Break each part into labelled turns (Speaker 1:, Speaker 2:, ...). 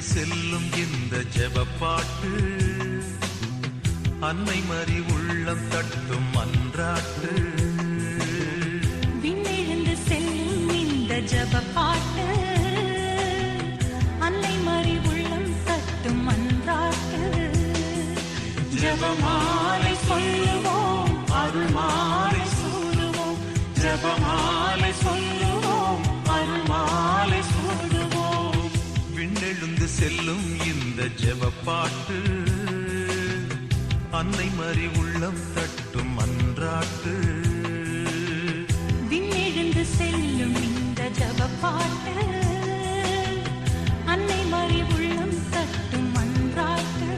Speaker 1: விண்ணெழுந்து செல்லும் இந்த ஜெபப்பாட்டு. அன்னை மறி உள்ளம் தட்டும் அன்றாட்டு.
Speaker 2: விண்ணெழுந்து செல்லும் இந்த ஜெபப்பாட்டு. அன்னை மறி உள்ளம் தட்டும் அன்றாட்டு. ஜெபமாலை சொல்லுவோம் அருள்மாலை சொல்லுவோம் ஜெபமாலை சொல்லுவோம்.
Speaker 1: ஜெபப்பாட்டு அன்னை மறி உள்ளம் தட்டும் மன்றாட்டு
Speaker 2: விண்ணெழுந்து செல்லும் இந்த ஜப பாட்டு அன்னை மறி உள்ளம் தட்டும் மன்றாட்டு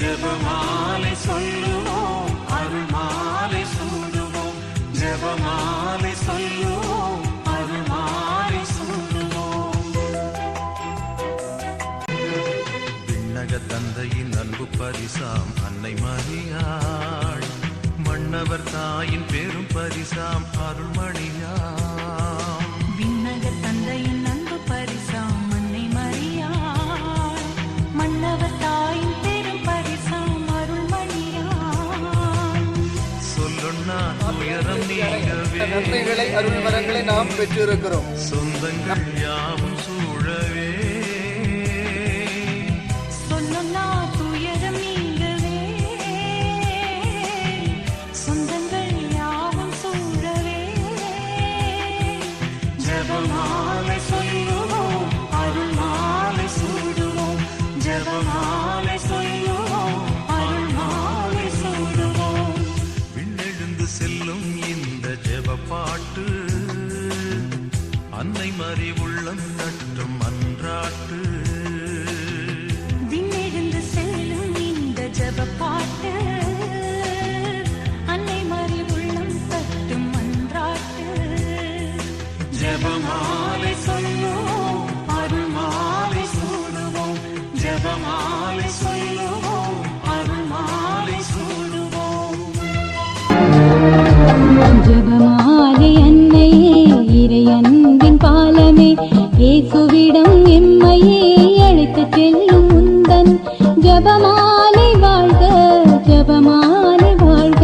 Speaker 1: ஜெபமாலை சொல்லுவோம் அருள்மாலை சூடுவோம் ஜெபமாலை பரிசாம் அன்னை மரியாள் மன்னவர் தாயின் பெரும் பரிசாம் அருள்மணியாம்
Speaker 2: விண்ணக தந்தையின் அன்பு பரிசாம் அன்னை மரியாள் மன்னவர் தாயின் பெரும் பரிசாம் அருள்மணியாள்.
Speaker 1: சொல்லுண்ணா துயரம் நீங்கவே.
Speaker 3: நன்மைகளை அருள் வரங்களை நாம் பெற்றிருக்கிறோம்.
Speaker 1: சொந்தங்கள் யாவும் சூழவே
Speaker 2: ஜபமாலை சொல்லுவோம் அருள்மாலை சூடுவோம் ஜபமாலை சொல்லுவோம் அருள்மாலை சூடுவோம்
Speaker 1: விண்ணெழுந்து செல்லும் ஜபமாலை
Speaker 4: அன்னையே இறையன்பின் பாலமே இயேசுவிடம் எம்மையே அழைத்துச் செல்லும் முந்தன் ஜபமாலை வாழ்க ஜபமாலை வாழ்க.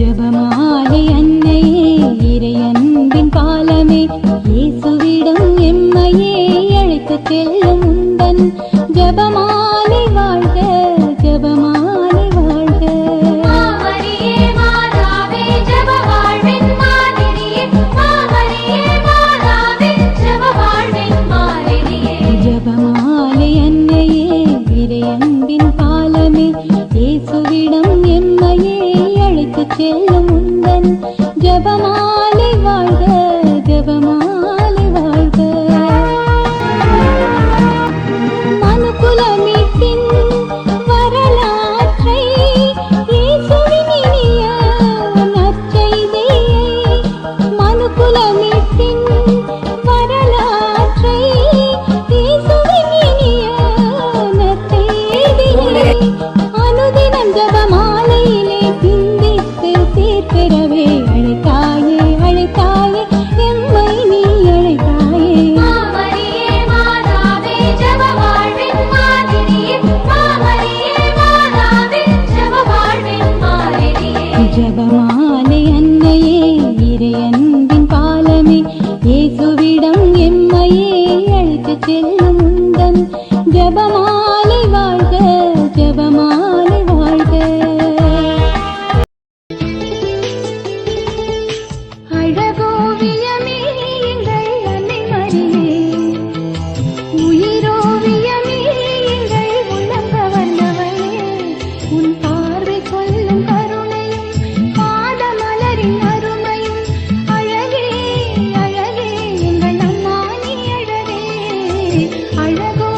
Speaker 4: ஜபமாலை அன்னையே இறையன்பின் பாலமே இயேசுவிடம் எம்மையே அழைத்துச் செல்லும் எம்மையே அழைத்து செல்லும் உந்தன் ஜபமா அழகோ